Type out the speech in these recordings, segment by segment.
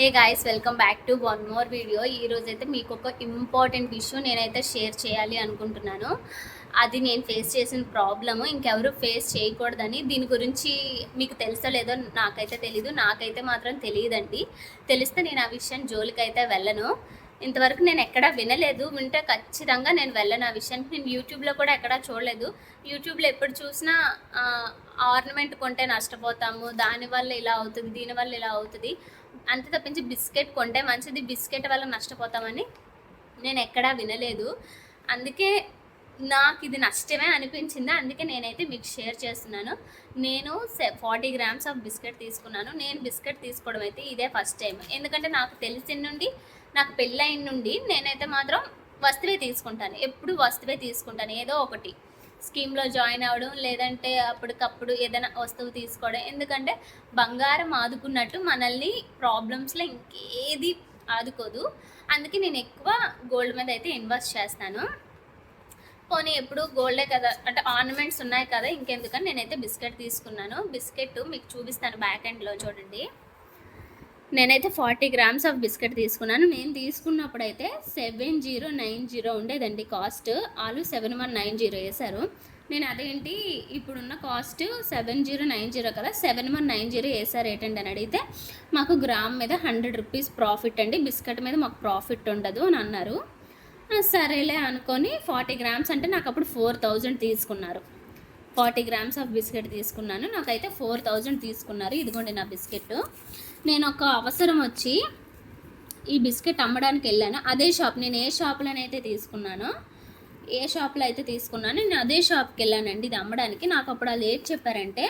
Hey guys welcome back to one more video ఈరోజు అయితే మీకు ఒక ఇంపార్టెంట్ ఇష్యూ నేనైతే షేర్ చేయాలి అనుకుంటున్నాను. అది నేను ఫేస్ చేసిన ప్రాబ్లము ఇంకెవరు ఫేస్ చేయకూడదని దీని గురించి మీకు తెలుసో లేదో నాకైతే తెలీదు. నాకైతే మాత్రం తెలియదండి. తెలిస్తే నేను ఆ విషయం జోలికైతే వెళ్ళను. ఇంతవరకు నేను ఎక్కడా వినలేదు. వింటే ఖచ్చితంగా నేను వెళ్ళను. ఆ విషయానికి నేను యూట్యూబ్లో కూడా ఎక్కడా చూడలేదు. యూట్యూబ్లో ఎప్పుడు చూసినా ఆర్నమెంట్ కొంటే నష్టపోతాము. దానివల్ల ఇలా అవుతుంది దీనివల్ల ఇలా అవుతుంది. అంతే తప్పించి బిస్కెట్ కొంటే మంచిది. బిస్కెట్ వల్ల నష్టపోతామని నేను ఎక్కడా వినలేదు. అందుకే నాకు ఇది నష్టమే అనిపించింది. అందుకే నేనైతే మీకు షేర్ చేస్తున్నాను. నేను ఫార్టీ గ్రామ్స్ ఆఫ్ బిస్కెట్ తీసుకున్నాను. నేను బిస్కెట్ తీసుకోవడం అయితే ఇదే ఫస్ట్ టైం ఎందుకంటే నాకు తెలిసిన నుండి నాకు పెళ్ళైన నుండి నేనైతే మాత్రం వస్తువే తీసుకుంటాను. ఎప్పుడు వస్తువే తీసుకుంటాను. ఏదో ఒకటి. స్కీమ్లో జాయిన్ అవ్వడం లేదంటే అప్పటికప్పుడు ఏదైనా వస్తువు తీసుకోవడం. ఎందుకంటే బంగారం ఆదుకున్నట్టు మనల్ని ప్రాబ్లమ్స్లో ఇంకేది ఆదుకోదు. అందుకే నేను ఎక్కువ గోల్డ్ మీద అయితే ఇన్వెస్ట్ చేస్తాను. పోనీ ఎప్పుడు గోల్డే కదా. అంటే ఆర్నమెంట్స్ ఉన్నాయి కదా ఇంకెందుకని నేనైతే బిస్కెట్ తీసుకున్నాను. బిస్కెట్ మీకు చూపిస్తాను బ్యాక్ ఎండ్లో చూడండి. నేనైతే ఫార్టీ గ్రామ్స్ ఆఫ్ బిస్కెట్ తీసుకున్నాను. నేను తీసుకున్నప్పుడు అయితే సెవెన్ జీరో నైన్ జీరో ఉండేదండి కాస్ట్. వాళ్ళు సెవెన్ వన్ నైన్ జీరో వేశారు. నేను అదేంటి ఇప్పుడున్న cost seven zero nine zero కదా సెవెన్ వన్ నైన్ జీరో వేసారు ఏంటండి అని అడిగితే మాకు గ్రామ్ మీద హండ్రెడ్ రూపీస్ ప్రాఫిట్ అండి. బిస్కెట్ మీద మాకు ప్రాఫిట్ ఉండదు అని అన్నారు. సరేలే అనుకొని ఫార్టీ గ్రామ్స్ అంటే నాకు అప్పుడు ఫోర్ థౌజండ్ తీసుకున్నారు. ఫార్టీ గ్రామ్స్ ఆఫ్ బిస్కెట్ తీసుకున్నాను. నాకైతే ఫోర్ థౌజండ్ తీసుకున్నారు. ఇదిగోండి నా బిస్కెట్ నేను ఒక అవసరం వచ్చి ఈ బిస్కెట్ అమ్మడానికి వెళ్ళాను. అదే షాప్ నేను ఏ షాప్లోనైతే తీసుకున్నానో ఏ షాప్లో అయితే తీసుకున్నానో నేను అదే షాప్కి వెళ్ళానండి ఇది అమ్మడానికి. నాకు అప్పుడు వాళ్ళు ఏది చెప్పారంటే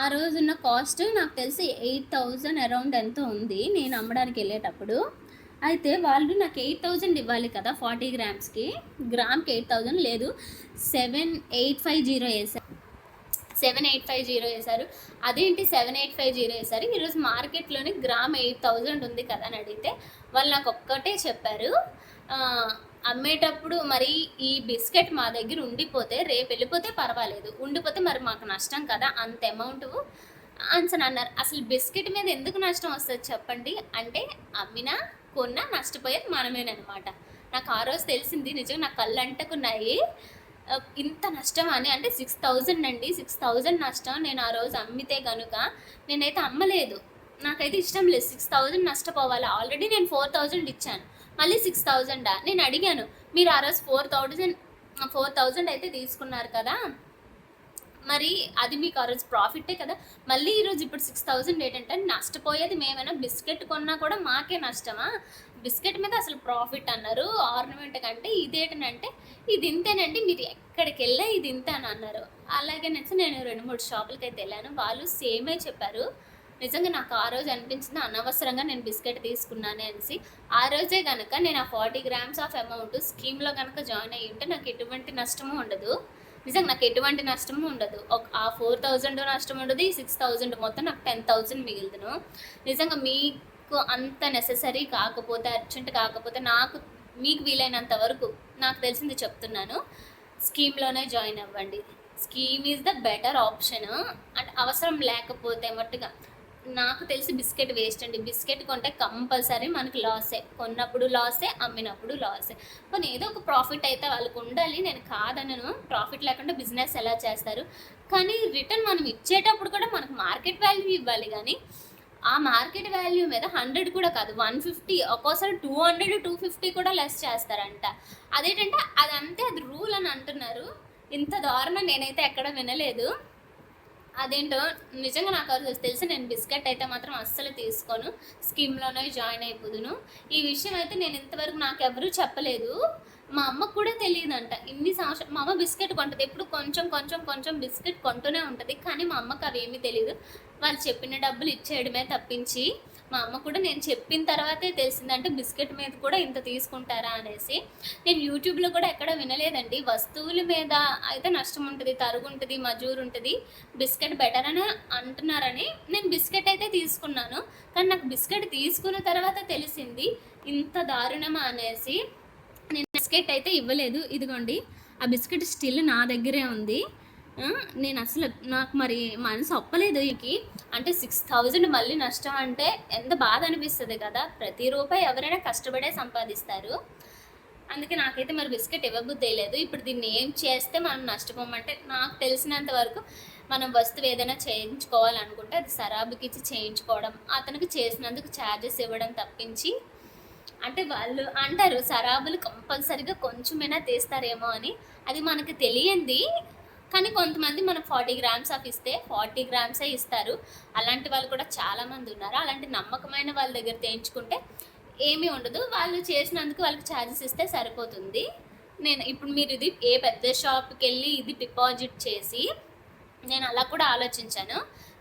ఆ రోజున్న కాస్ట్ నాకు తెలిసి ఎయిట్ థౌజండ్ అరౌండ్ ఎంతో ఉంది నేను అమ్మడానికి వెళ్ళేటప్పుడు. అయితే వాళ్ళు నాకు ఎయిట్ థౌజండ్ ఇవ్వాలి కదా ఫార్టీ గ్రామ్స్కి గ్రామ్కి ఎయిట్ థౌజండ్ లేదు సెవెన్ ఎయిట్ ఫైవ్ జీరో వేసాను సెవెన్ ఎయిట్ ఫైవ్ జీరో వేశారు అదేంటి సెవెన్ ఎయిట్ ఫైవ్ జీరో వేశారు ఈరోజు మార్కెట్లోని గ్రామ్ ఎయిట్ థౌజండ్ ఉంది కదా అని అడిగితే వాళ్ళు నాకు ఒక్కటే చెప్పారు. అమ్మేటప్పుడు మరి ఈ బిస్కెట్ మా దగ్గర ఉండిపోతే రేపు వెళ్ళిపోతే పర్వాలేదు. ఉండిపోతే మరి మాకు నష్టం కదా అంత అమౌంట్ అని అన్నారు. అసలు బిస్కెట్ మీద ఎందుకు నష్టం వస్తుంది చెప్పండి? అంటే అమ్మినా కొన్నా నష్టపోయేది మనమేనమాట నాకు ఆ రోజు తెలిసింది నిజంగా నా కళ్ళు అంటకున్నాయి ఇంత నష్టం అని? అంటే సిక్స్ థౌజండ్ అండి. సిక్స్ థౌజండ్ నష్టం. నేను ఆ రోజు అమ్మితే కనుక నేనైతే అమ్మలేదు. నాకైతే ఇష్టం లేదు. సిక్స్ థౌజండ్ నష్టపోవాలి. ఆల్రెడీ నేను ఫోర్ థౌజండ్ ఇచ్చాను. మళ్ళీ సిక్స్ థౌజండా? నేను అడిగాను. మీరు ఆ రోజు ఫోర్ థౌజండ్ ఫోర్ థౌజండ్ అయితే తీసుకున్నారు కదా? మరి అది మీకు ఆ రోజు ప్రాఫిటే కదా? మళ్ళీ ఈరోజు ఇప్పుడు సిక్స్ థౌజండ్ ఏంటంటే నష్టపోయేది మేమైనా? బిస్కెట్ కొన్నా కూడా మాకే నష్టమా? బిస్కెట్ మీద అసలు ప్రాఫిట్ అన్నారు. ఆర్నమెంట్ కంటే ఇదేంటంటే ఇది ఇంతేనండి మీరు ఎక్కడికి వెళ్ళా ఇది ఇంత అని అన్నారు. అలాగే నచ్చి నేను రెండు మూడు షాపులకి అయితే వెళ్ళాను. వాళ్ళు సేమే చెప్పారు. నిజంగా నాకు ఆ రోజు అనిపించింది అనవసరంగా నేను బిస్కెట్ తీసుకున్నాను అనేసి. ఆ రోజే కనుక నేను ఆ ఫార్టీ గ్రామ్స్ ఆఫ్ అమౌంట్ స్కీమ్లో కనుక జాయిన్ అయ్యి ఉంటే నాకు ఎటువంటి నష్టము ఉండదు. నిజంగా నాకు ఎటువంటి నష్టము ఉండదు. ఒక ఆ ఫోర్ థౌజండ్ నష్టం ఉండదు. ఈ సిక్స్ థౌజండ్ మొత్తం నాకు టెన్ థౌజండ్ మిగిలిదును. నిజంగా మీ మీకు అంత నెససరీ కాకపోతే అర్జెంట్ కాకపోతే నాకు మీకు వీలైనంత వరకు నాకు తెలిసింది చెప్తున్నాను. స్కీమ్లోనే జాయిన్ అవ్వండి. Scheme is the better option and అవసరం లేకపోతే మట్టుగా నాకు తెలిసి బిస్కెట్ వేస్ట్ అండి. బిస్కెట్ కొంటే కంపల్సరీ మనకి లాసే కొన్నప్పుడు లాసే అమ్మినప్పుడు లాసే కానీ ఏదో ఒక ప్రాఫిట్ అయితే వాళ్ళకు ఉండాలి. నేను కాదనను. ప్రాఫిట్ లేకుండా బిజినెస్ ఎలా చేస్తారు? కానీ రిటర్న్ మనం ఇచ్చేటప్పుడు కూడా మనకు మార్కెట్ వాల్యూ ఇవ్వాలి కానీ ఆ మార్కెట్ వాల్యూ మీద హండ్రెడ్ కూడా కాదు వన్ ఫిఫ్టీ ఒక్కోసారి టూ హండ్రెడ్ టూ ఫిఫ్టీ కూడా లెస్ చేస్తారంట. అదేంటంటే అదంతే అది రూల్ అని అంటున్నారు. ఇంత దారుణం నేనైతే ఎక్కడ వినలేదు. అదేంటో నిజంగా నాకు అది తెలిసి నేను బిస్కెట్ అయితే మాత్రం అస్సలు తీసుకోను. స్కీమ్లోనే జాయిన్ అయిపోదును. ఈ విషయం అయితే నేను ఇంతవరకు నాకు ఎవరూ చెప్పలేదు. మా అమ్మకు కూడా తెలియదంట. ఇన్ని సంవత్సరం మా అమ్మ బిస్కెట్ కొంటుంది. ఎప్పుడు కొంచెం కొంచెం కొంచెం బిస్కెట్ కొంటూనే ఉంటుంది. కానీ మా అమ్మకు అవి ఏమీ తెలియదు వాళ్ళు చెప్పిన డబ్బులు ఇచ్చేయడమే తప్పించి మా అమ్మ కూడా నేను చెప్పిన తర్వాతే తెలిసిందంటే బిస్కెట్ మీద కూడా ఇంత తీసుకుంటారా అనేసి. నేను యూట్యూబ్లో కూడా ఎక్కడ వినలేదండి. వస్తువుల మీద అయితే నష్టం ఉంటుంది తరుగు ఉంటుంది మజూరు ఉంటుంది. బిస్కెట్ బెటర్ అని అంటున్నారని నేను బిస్కెట్ అయితే తీసుకున్నాను. కానీ నాకు బిస్కెట్ తీసుకున్న తర్వాత తెలిసింది ఇంత దారుణమా అనేసి. నేను బిస్కెట్ అయితే ఇవ్వలేదు. ఇదిగోండి ఆ బిస్కెట్ స్టిల్ నా దగ్గరే ఉంది. నేను అసలు నాకు మరి మనసు ఒప్పలేదు ఈకి. అంటే సిక్స్ థౌజండ్ మళ్ళీ నష్టం అంటే ఎంత బాధ అనిపిస్తుంది కదా. ప్రతి రూపాయి ఎవరైనా కష్టపడే సంపాదిస్తారు. అందుకే నాకైతే మరి బిస్కెట్ ఇవ్వబుద్ధి లేదు. ఇప్పుడు దీన్ని ఏం చేస్తే మనం నష్టపోమంటే నాకు తెలిసినంత వరకు మనం వస్తువు ఏదైనా చేయించుకోవాలనుకుంటే అది సరాబుకి ఇచ్చి చేయించుకోవడం అతనికి చేసినందుకు ఛార్జెస్ ఇవ్వడం తప్పించి అంటే వాళ్ళు అంటారు సరాబులు కంపల్సరిగా కొంచెమైనా తీస్తారేమో అని. అది మనకు తెలియంది. కానీ కొంతమంది మనం ఫార్టీ గ్రామ్స్ ఆఫ్ ఇస్తే ఫార్టీ గ్రామ్సే ఇస్తారు. అలాంటి వాళ్ళు కూడా చాలామంది ఉన్నారు. అలాంటి నమ్మకమైన వాళ్ళ దగ్గర తెయించుకుంటే ఏమీ ఉండదు. వాళ్ళు చేసినందుకు వాళ్ళకి ఛార్జెస్ ఇస్తే సరిపోతుంది. నేను ఇప్పుడు మీరు ఇది ఏ పెద్ద షాప్కి వెళ్ళి ఇది డిపాజిట్ చేసి నేను అలా కూడా ఆలోచించాను.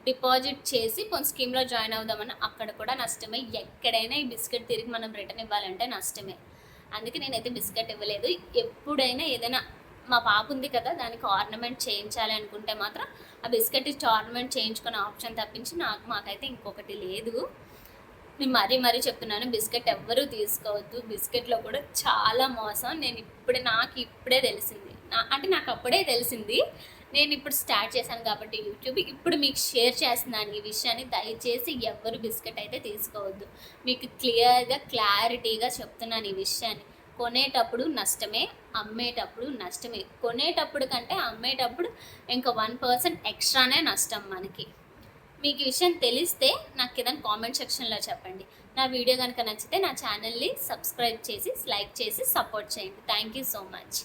డిపాజిట్ చేసి కొన్ని స్కీమ్లో జాయిన్ అవుదామని అక్కడ కూడా నష్టమే. ఎక్కడైనా ఈ బిస్కెట్ తిరిగి మనం రిటర్న్ ఇవ్వాలంటే నష్టమే. అందుకే నేనైతే బిస్కెట్ ఇవ్వలేదు. ఎప్పుడైనా ఏదైనా మా పాప ఉంది కదా దానికి ఆర్నమెంట్ చేయించాలి అనుకుంటే మాత్రం ఆ బిస్కెట్ ఇచ్చి ఆర్నమెంట్ చేయించుకునే ఆప్షన్ తప్పించి నాకు మాకైతే ఇంకొకటి లేదు. నేను మరీ మరీ చెప్తున్నాను బిస్కెట్ ఎవ్వరూ తీసుకోవద్దు. బిస్కెట్లో కూడా చాలా మోసం. నేను ఇప్పుడే నాకు ఇప్పుడే తెలిసింది. నా అంటే నాకు అప్పుడే తెలిసింది. నేను ఇప్పుడు స్టార్ట్ చేశాను కాబట్టి యూట్యూబ్ ఇప్పుడు మీకు షేర్ చేస్తున్నాను ఈ విషయాన్ని దయచేసి ఎవ్వరు బిస్కెట్ అయితే తీసుకోవద్దు. మీకు క్లియర్గా క్లారిటీగా చెప్తున్నాను ఈ విషయాన్ని. కొనేటప్పుడు నష్టమే అమ్మేటప్పుడు నష్టమే. కొనేటప్పుడు కంటే అమ్మేటప్పుడు ఇంకా వన్ పర్సెంట్ ఎక్స్ట్రానే నష్టం మనకి. మీకు ఈ విషయం తెలిస్తే నాకు ఏదైనా కామెంట్ సెక్షన్లో చెప్పండి. నా వీడియో కనుక నచ్చితే నా ఛానల్ని సబ్స్క్రైబ్ చేసి లైక్ చేసి సపోర్ట్ చేయండి. Thank you so much.